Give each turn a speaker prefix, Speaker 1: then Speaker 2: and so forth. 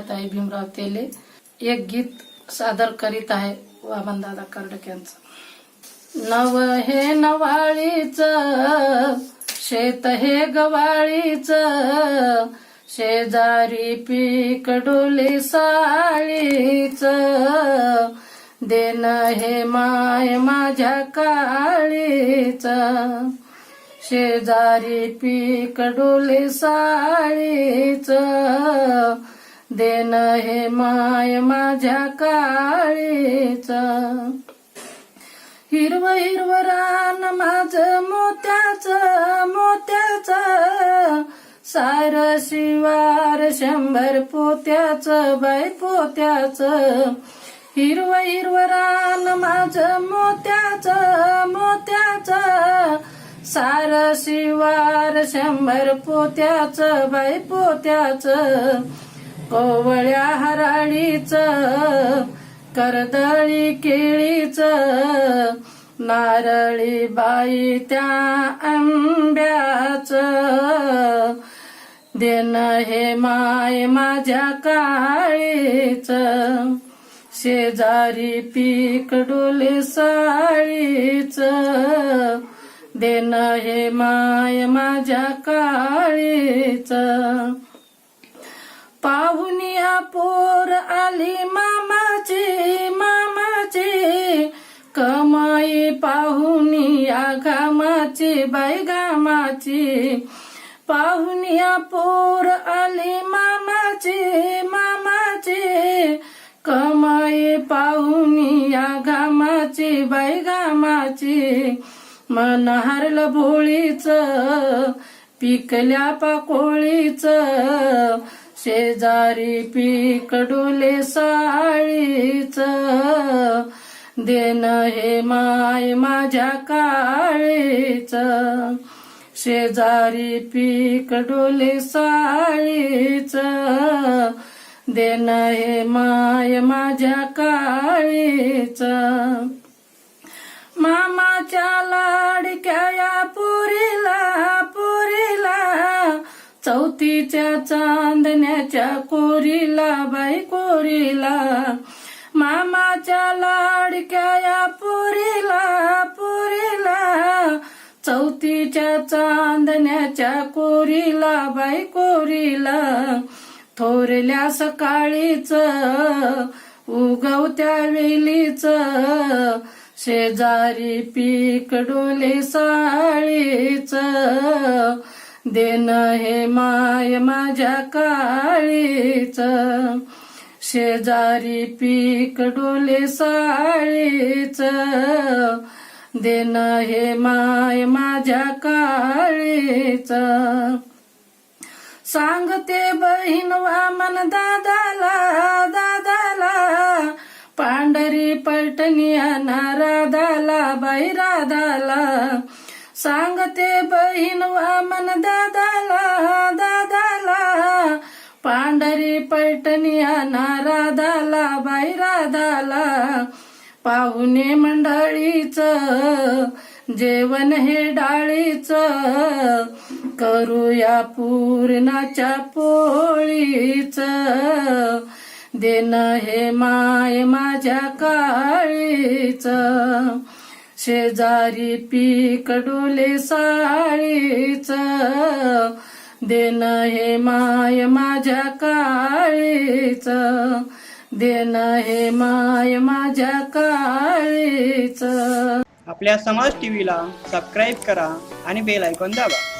Speaker 1: ताई भीमराव तेले. एक गीत सादर करीत आहे वामनदादा कर्डक यांचं. नव हे नवाळीच शेत हे गवाळीच शेजारी पीक डोली साळीच देन हे माय माझ्या काळीच. शेजारी पीक डोले साळीच देन हे माय माझ्या काळेच. हिरव हिरव रान माझ मोत्याच मोत्याच. सार शिवार शंभर पोत्याच बाय पोत्याच. हिरव हिरव रान माझ मोत्याच मोत्याच. सार शिवार शंभर पोत्याच बाय पोत्याच. कोवळ्या हराळीच करदळी केळीच नारळी बाई त्या आंब्याच. देन हे माय माझ्या काळीच शेजारी पीक डोले साळीच. देन हे माय माझ्या काळीच. पाहुनिया पोर आली मामाची मामाची. कमाई पाहुनिया घामाची बाई घामाची. पाहुनिया पोर आली मामाची मामाची. कमाई पाहुनिया घामाची बाई घामाची. मन हरल भोळीच पिकल्या पाकोळीच. शेजारी पीक डोले साळीच. देन हे माय माझ्या काळीच. शेजारी पीक डोले साळीच. देन हे माय माझ्या काळीच. मामाच्या चौथीच्या चांदण्याच्या कोरीला बाई कोरीला. मामाच्या लाडक्या या पुरीला पुरीला. चौथीच्या चांदण्याच्या कोरीला बाई कोरीला. थोरल्या सकाळीच उगवत्या वेलीच शेजारी पीक डोले साळीच. देन हे माय माझ्या काळीच. शेजारी पीक डोले साळीच. देन हे माय माझ्या काळीच. सांगते बहीण वामन दादाला दादाला. पांढरी पलटणी राधाला बाई राधाला. सांगते बहीण वामन दादाला दादाला. पांढरी पलटणी राधाला बाई राधाला. पाहुणे मंडळीच जेवण हे डाळीच. करूया पूर्णाच्या पोळीच. देणं हे माय माझ्या काळीच. शेजारी पीक साळीच. देन हे माय माझ्या काळीच. देन हे माय माझ्या काळीच.
Speaker 2: आपल्या समाज टीव्हीला सबस्क्राईब करा आणि बेल ऐकून दाबा.